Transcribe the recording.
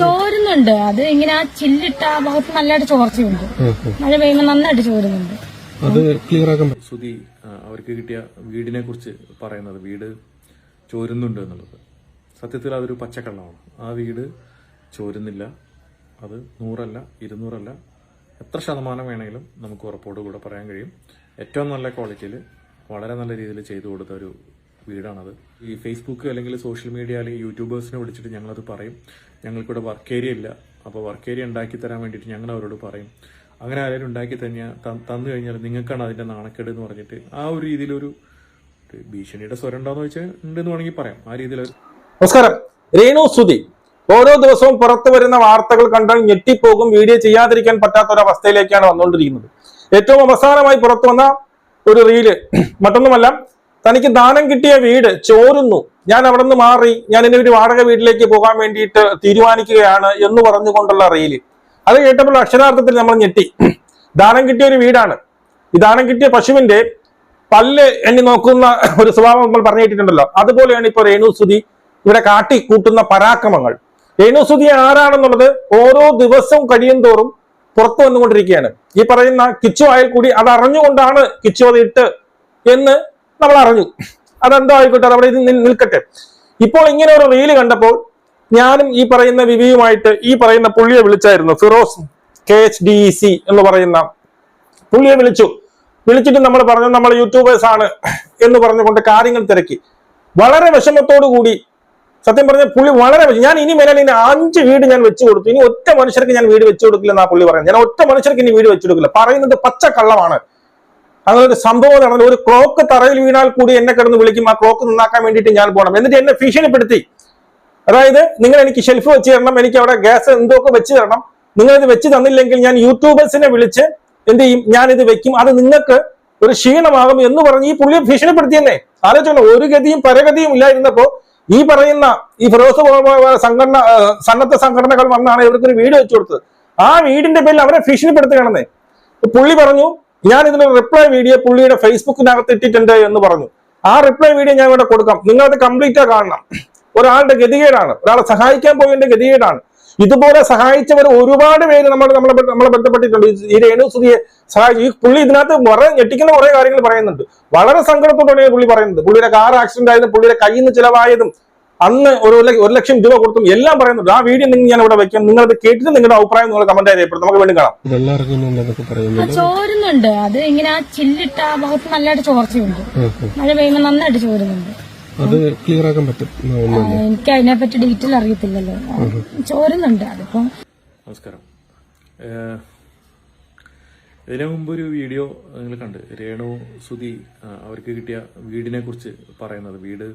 ചോരുന്നുണ്ട്. അത് ഇങ്ങനെ ആ ചില്ലിട്ട ആ ഭാഗത്ത് നല്ലതായിട്ട് ചോർച്ചയുണ്ട്. മഴ പെയ്യുമ്പോൾ നന്നായിട്ട് ചോരുന്നുണ്ട്. അത് ക്ലിയർ ആക്കാൻ പറ്റും. സുധി അവർക്ക് കിട്ടിയ വീടിനെ കുറിച്ച് പറയുന്നത് വീട് ചോരുന്നുണ്ട് എന്നുള്ളത്. സത്യത്തിൽ അതൊരു പച്ചക്കള്ളമാണ്. ആ വീട് ചോരുന്നില്ല. അത് നൂറല്ല ഇരുന്നൂറല്ല. എത്ര ശതമാനം വേണമെങ്കിലും നമുക്ക് ഉറപ്പോടുകൂടെ പറയാൻ കഴിയും. ഏറ്റവും നല്ല ക്വാളിറ്റിയിൽ വളരെ നല്ല രീതിയിൽ ചെയ്തു കൊടുത്ത ഒരു വീടാണത്. ഈ ഫേസ്ബുക്ക് അല്ലെങ്കിൽ സോഷ്യൽ മീഡിയ അല്ലെങ്കിൽ യൂട്യൂബേഴ്സിനെ വിളിച്ചിട്ട് ഞങ്ങളത് പറയും. ഞങ്ങൾക്കിവിടെ വർക്ക് ഏരിയ ഇല്ല. അപ്പോൾ വർക്ക് ഏരിയ ഉണ്ടാക്കി തരാൻ വേണ്ടിയിട്ട് ഞങ്ങൾ അവരോട് പറയും. അങ്ങനെ ആരെങ്കിലും ഉണ്ടാക്കി തന്നെ തന്നു കഴിഞ്ഞാൽ നിങ്ങൾക്കാണ് അതിന്റെ നാണക്കേട് എന്ന് പറഞ്ഞിട്ട് ആ ഒരു രീതിയിലൊരു ഭീഷണിയുടെ സ്വരം ഉണ്ടോന്ന് വെച്ചാൽ ഉണ്ടെന്ന് വേണമെങ്കിൽ പറയാം. ആ രീതിയിൽ നമസ്കാരം. രേണു സുധി ഓരോ ദിവസവും പുറത്തു വരുന്ന വാർത്തകൾ കണ്ടാൽ ഞെട്ടിപ്പോകും. വീഡിയോ ചെയ്യാതിരിക്കാൻ പറ്റാത്ത ഒരു അവസ്ഥയിലേക്കാണ് വന്നുകൊണ്ടിരിക്കുന്നത്. ഏറ്റവും അവസാനമായി പുറത്തു വന്ന ഒരു റീൽ മറ്റൊന്നുമല്ല തനിക്ക് ദാനം കിട്ടിയ വീട് ചോരുന്നു. ഞാൻ അവിടെ നിന്ന് മാറി. ഞാൻ ഇനി ഒരു വാടക വീട്ടിലേക്ക് പോകാൻ വേണ്ടിയിട്ട് തീരുമാനിക്കുകയാണ് എന്ന് പറഞ്ഞുകൊണ്ടുള്ള റീൽ. അത് കേട്ടപ്പോൾ അക്ഷരാർത്ഥത്തിൽ നമ്മൾ ഞെട്ടി. ദാനം കിട്ടിയ ഒരു വീടാണ്. ഈ ദാനം കിട്ടിയ പശുവിന്റെ പല്ല് എണ്ണി നോക്കുന്ന ഒരു സ്വഭാവം നമ്മൾ പറഞ്ഞു കേട്ടിട്ടുണ്ടല്ലോ അതുപോലെയാണ് ഇപ്പോൾ രേണുസുതി ഇവിടെ കാട്ടി കൂട്ടുന്ന പരാക്രമങ്ങൾ രേണുസുതി ആരാണെന്നുള്ളത് ഓരോ ദിവസവും കഴിയും തോറും പുറത്തു വന്നുകൊണ്ടിരിക്കുകയാണ്. ഈ പറയുന്ന കിച്ചു കൂടി അത് അറിഞ്ഞുകൊണ്ടാണ് കിച്ചു അത് ഇട്ട് എന്ന് നമ്മൾ അറിഞ്ഞു അതെന്തോ ആയിക്കോട്ടെ നമ്മുടെ ഇത് നിൽക്കട്ടെ. ഇപ്പോൾ ഇങ്ങനെ ഒരു റീൽ കണ്ടപ്പോൾ ഞാനും ഈ പറയുന്ന വിവിയുമായിട്ട് ഈ പറയുന്ന പുള്ളിയെ വിളിച്ചായിരുന്നു. Firoz K H D C എന്ന് പറയുന്ന പുള്ളിയെ വിളിച്ചു. വിളിച്ചിട്ട് നമ്മൾ പറഞ്ഞു നമ്മൾ യൂട്യൂബേഴ്സ് ആണ് എന്ന് പറഞ്ഞുകൊണ്ട് കാര്യങ്ങൾ തിരക്കി. വളരെ വിഷമത്തോടു കൂടി സത്യം പറഞ്ഞ പുള്ളി വളരെ ഞാൻ ഇനി മേലെ ഇനി അഞ്ച് വീട് ഞാൻ വെച്ചു കൊടുത്തു. ഇനി ഒറ്റ മനുഷ്യർക്ക് ഞാൻ വീട് വെച്ചു കൊടുക്കില്ല എന്നാ പുള്ളി പറയുന്നത്. ഞാൻ ഒറ്റ മനുഷ്യർക്ക് ഇനി വീട് വെച്ചു കൊടുക്കില്ല. പറയുന്നത് പച്ച കള്ളമാണ് അങ്ങനെ ഒരു സംഭവം നടന്നു ഒരു ക്ലോക്ക് തറയിൽ വീണാൽ കൂടി എന്നെ കിടന്ന് വിളിക്കും. ആ ക്ലോക്ക് നന്നാക്കാൻ വേണ്ടിയിട്ട് ഞാൻ പോകണം എന്നിട്ട് എന്നെ ഭീഷണിപ്പെടുത്തി. അതായത് നിങ്ങൾ എനിക്ക് ഷെൽഫ് വെച്ച് തരണം. എനിക്ക് അവിടെ ഗ്യാസ് എന്തൊക്കെ വെച്ച് തരണം. നിങ്ങൾ ഇത് വെച്ച് തന്നില്ലെങ്കിൽ ഞാൻ യൂട്യൂബേഴ്സിനെ വിളിച്ച് എന്ത് ചെയ്യും? ഇത് വെക്കും. അത് നിങ്ങൾക്ക് ഒരു ക്ഷീണമാകും എന്ന് പറഞ്ഞ് ഈ പുള്ളിയെ ഭീഷണിപ്പെടുത്തിയെന്നേ. ആലോചിച്ചോളൂ ഒരു ഗതിയും പരഗതിയും ഇല്ലായിരുന്നപ്പോ ഈ പറയുന്ന ഈ ഫിറോസ് സംഘടന സന്നദ്ധ സംഘടനകൾ വന്നാണ് ഇവർക്കൊരു വീട് വെച്ചു കൊടുത്തത്. ആ വീടിന്റെ പേരിൽ അവരെ ഭീഷണിപ്പെടുത്തുകയാണെന്നേ. പുള്ളി പറഞ്ഞു ഞാൻ ഇതിന് റിപ്ലൈ വീഡിയോ പുള്ളിയുടെ ഫേസ്ബുക്കിനകത്ത് ഇട്ടിട്ടുണ്ട് എന്ന് പറഞ്ഞു. ആ റിപ്ലൈ വീഡിയോ ഞാൻ ഇവിടെ കൊടുക്കാം. നിങ്ങൾ അത് കംപ്ലീറ്റ് കാണണം. ഒരാളുടെ ഗതികേടാണ്. ഒരാളെ സഹായിക്കാൻ പോയതിന്റെ ഗതികേടാണ്. ഇതുപോലെ സഹായിച്ചവർ ഒരുപാട് പേര് നമ്മൾ നമ്മളെ നമ്മളെ ബന്ധപ്പെട്ടിട്ടുണ്ട്. ഈ- രേണുസുതിയെ സഹായിച്ചു ഈ പുള്ളി ഇതിനകത്ത് വേറെ ഞെട്ടിക്കുന്ന കുറെ കാര്യങ്ങൾ പറയുന്നുണ്ട്. വളരെ സങ്കടത്തോടെയാണ് പുള്ളി പറയുന്നത്. പുള്ളിയുടെ കാർ ആക്സിഡന്റ് ആയതും പുള്ളിയുടെ കയ്യിൽ നിന്ന് ചിലവായതും അന്ന് ഒരു ഒരു ലക്ഷം രൂപ കൊടുത്തും എല്ലാം പറയുന്നുണ്ട്. ആ വീഡിയോ നിങ്ങൾ ഞാൻ ഇവിടെ വെക്കാം. നിങ്ങളത് കേട്ടിട്ട് നിങ്ങളുടെ അഭിപ്രായം നിങ്ങൾ കമന്റ് രേഖപ്പെടുത്തും നമുക്ക് വീണ്ടും കാണാം. എല്ലാവർക്കും എന്നൊക്കെ പറയുന്നുണ്ട്. ചോരുന്നുണ്ട്. അത് ഇങ്ങനെ ആ ചില്ലിട്ട ആ ഭാഗത്ത് നല്ലതായിട്ട് ചോർച്ചയുണ്ട്. മഴ പെയ്യുമ്പോൾ നന്നായിട്ട് ചോരുന്നുണ്ട്. അത് ക്ലിയർ ആക്കാൻ പറ്റും. എനിക്ക് അതിനെ പറ്റി ഡീറ്റെയിൽ അറിയത്തില്ലല്ലോ ചോരുന്നുണ്ട് അതിപ്പോ. നമസ്കാരം. ഇതിനു മുമ്പ് ഒരു വീഡിയോ നിങ്ങൾ കണ്ട്. രേണു സുധി അവർക്ക് കിട്ടിയ വീടിനെ കുറിച്ച് പറയുന്നത്. വീട്